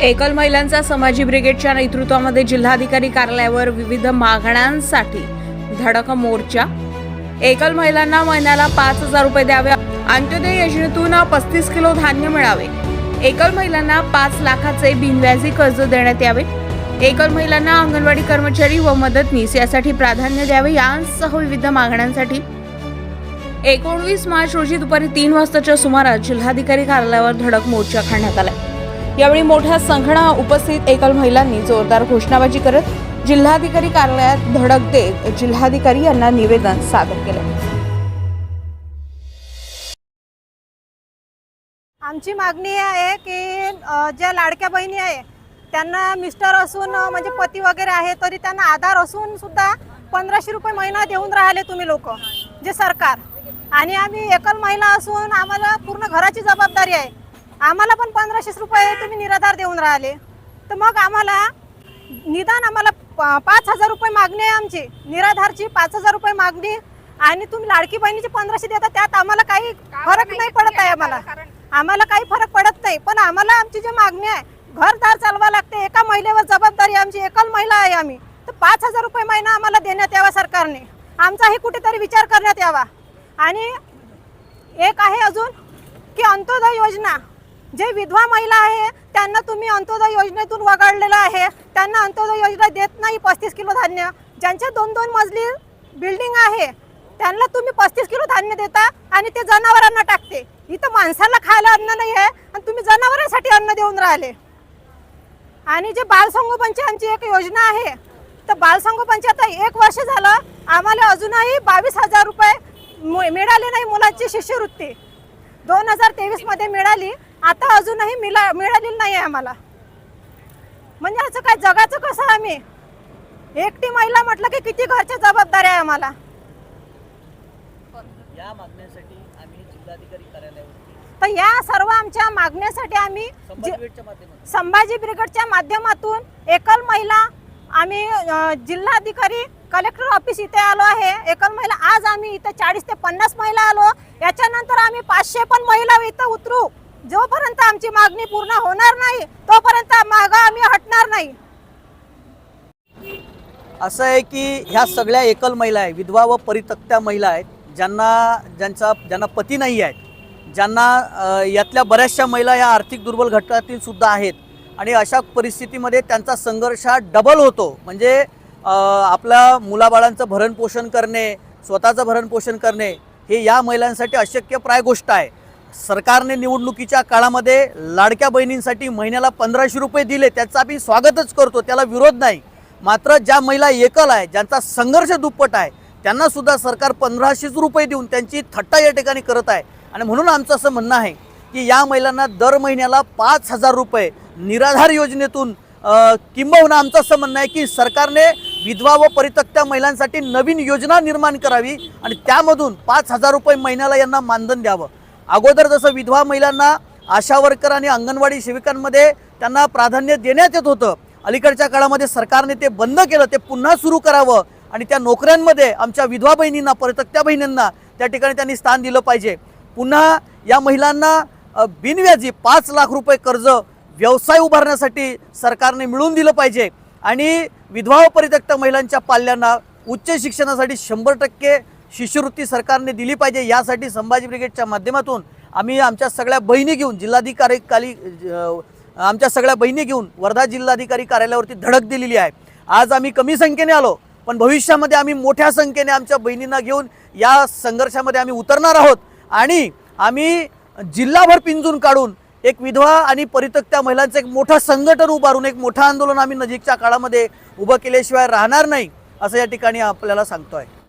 एकल महिलांचा समाजी ब्रिगेडच्या नेतृत्वामध्ये जिल्हाधिकारी कार्यालयावर विविध मागण्यांसाठी धडक मोर्चा. एकल महिलांना महिन्याला पाच हजार रुपये द्यावे. अंत्योदय योजनेतून पस्तीस किलो धान्य मिळावे. एकल महिलांना पाच लाखाचे बिनव्याजी कर्ज देण्यात यावे. एकल महिलांना अंगणवाडी कर्मचारी व मदतनीस यासाठी प्राधान्य द्यावे यांसह विविध मागण्यांसाठी. एकोणवीस मार्च रोजी दुपारी तीन वाजताच्या सुमारास जिल्हाधिकारी कार्यालयावर धडक मोर्चा काढण्यात आला यावेळी मोठ्या संख्येनं उपस्थित एकल महिलांनी जोरदार घोषणाबाजी करत जिल्हाधिकारी कार्यालयात धडक देत जिल्हाधिकारी यांना निवेदन सादर केलं. आमची मागणी आहे की ज्या लाडक्या बहिणी आहे त्यांना मिस्टर असून म्हणजे पती वगैरे आहे तरी त्यांना आधार असून सुद्धा पंधराशे रुपये महिना देऊन राहिले तुम्ही लोक जे सरकार. आणि आम्ही एकल महिला असून आम्हाला पूर्ण घराची जबाबदारी आहे. आम्हाला पण पंधराशे रुपये तुम्ही निराधार देऊन राहिले. तर मग आम्हाला निदान आम्हाला पाच हजार रुपये मागणी आहे आमची. निराधारची पाच हजार रुपये मागणी आणि तुम्ही लाडकी बहिणीची पंधराशे देता त्यात आम्हाला काही फरक नाही पडत आहे आम्हाला. आम्हाला काही फरक पडत नाही पण आम्हाला आमची जी मागणी आहे घरदार चालवा लागते. एका महिलेवर जबाबदारी आमची एकल महिला आहे आम्ही. तर पाच हजार रुपये महिना आम्हाला देण्यात यावा सरकारने. आमचाही कुठेतरी विचार करण्यात यावा. आणि एक आहे अजून की अंत्योदय योजना. जे विधवा महिला आहे त्यांना तुम्ही अंत्योदय योजनेतून वगळलेलं आहे. त्यांना अंत्योदय योजना देत नाही पस्तीस किलो धान्य. ज्यांच्या दोन दोन मजली बिल्डिंग आहे त्यांना तुम्ही पस्तीस किलो धान्य देता आणि ते जनावरांना टाकते. इथं माणसाला खायला अन्न नाही आहे आणि तुम्ही जनावरांसाठी अन्न देऊन राहिले. आणि जे बालसंगोपनची आमची एक योजना आहे तर बालसंगोपनची आता एक वर्ष झालं आम्हाला अजूनही बावीस हजार रुपये मु- मिळाले नाही मुलांची शिष्यवृत्ती. दोन हजार तेवीसमध्ये मिळाली आता अजूनही मिळा मिळालेली नाही आहे आम्हाला. म्हणजे असं काय जगाचं कसं आम्ही? एकटी महिला म्हटलं की किती घरच्या जबाबदाऱ्या आहे आम्हाला? या मागण्यासाठी आम्ही जिल्हाधिकारी कार्यालयावरती तर या सर्व आमच्या मागण्यासाठी आम्ही माध्यमातून संभाजी ब्रिगेडच्या माध्यमातून एकल महिला आम्ही अ, जिल्हाधिकारी कलेक्टर ऑफिस इथे आलो आहे. एकल महिला आज आम्ही इथे चाळीस ते पन्नास महिला आलो. याच्यानंतर आम्ही पाचशे पण महिला इथं उतरू. जोपर्यंत आमची मागणी पूर्ण होणार नाही तोपर्यंत माग आम्ही हटणार नाही. असं आहे की ह्या सगळ्या एकल महिला आहे विधवा व परितक्त्या महिला आहेत ज्यांना ज्यांचा ज्यांना पती नाही आहेत ज्यांना यातल्या बऱ्याचशा महिला या आर्थिक दुर्बल घटकातील सुद्धा आहेत. आणि अशा परिस्थितीमध्ये त्यांचा संघर्ष हा डबल होतो. म्हणजे आपला आपल्या मुलाबाळांचं भरणपोषण करणे स्वतःचं भरणपोषण करणे हे या महिलांसाठी अशक्यप्राय गोष्ट आहे. सरकारने निवडणुकीच्या काळामध्ये लाडक्या बहिणींसाठी महिन्याला पंधराशे रुपये दिले त्याचा आम्ही स्वागतच करतो त्याला विरोध नाही. मात्र ज्या महिला एकल आहे ज्यांचा संघर्ष दुप्पट आहे त्यांनासुद्धा सरकार पंधराशेच रुपये देऊन त्यांची थट्टा या ठिकाणी करत आहे. आणि म्हणून आमचं असं म्हणणं आहे की या महिलांना दर महिन्याला पाच हजार रुपये निराधार योजनेतून किंबहुना आमचं असं म्हणणं आहे की सरकारने विधवा व परित्यक्त्या महिलांसाठी नवीन योजना निर्माण करावी आणि त्यामधून पाच हजार रुपये महिन्याला यांना मानधन द्यावं. अगोदर जसं विधवा महिलांना आशा वर्कर आणि अंगणवाडी सेविकांमध्ये त्यांना प्राधान्य देण्यात येत होतं अलीकडच्या काळामध्ये सरकारने ते बंद केलं ते पुन्हा सुरू करावं आणि त्या नोकऱ्यांमध्ये आमच्या विधवा बहिणींना परतक्त्या बहिणींना त्या ठिकाणी त्यांनी स्थान दिलं पाहिजे. पुन्हा या महिलांना बिनव्याजी पाच लाख रुपये कर्ज व्यवसाय उभारण्यासाठी सरकारने मिळवून दिलं पाहिजे आणि विधवा परित्यक्त महिलांच्या पाल्यांना उच्च शिक्षणासाठी शंभर टक्के शिष्यवृत्ती सरकारने दिली पाहिजे यासाठी संभाजी ब्रिगेडच्या माध्यमातून आम्ही आमच्या सगळ्या बहिणी घेऊन जिल्हाधिकारी काली आमच्या सगळ्या बहिणी घेऊन वर्धा जिल्हाधिकारी कार्यालयावरती धडक दिलेली आहे. आज आम्ही कमी संख्येने आलो पण भविष्यामध्ये आम्ही मोठ्या संख्येने आमच्या बहिणींना घेऊन या संघर्षामध्ये आम्ही उतरणार आहोत. आणि आम्ही जिल्हाभर पिंजून काढून एक विधवा आणि परित्यक्त्या महिलांचं एक मोठं संघटन उभारून एक मोठं आंदोलन आम्ही नजीकच्या काळामध्ये उभं केल्याशिवाय राहणार नाही असं या ठिकाणी आपल्याला सांगतो आहे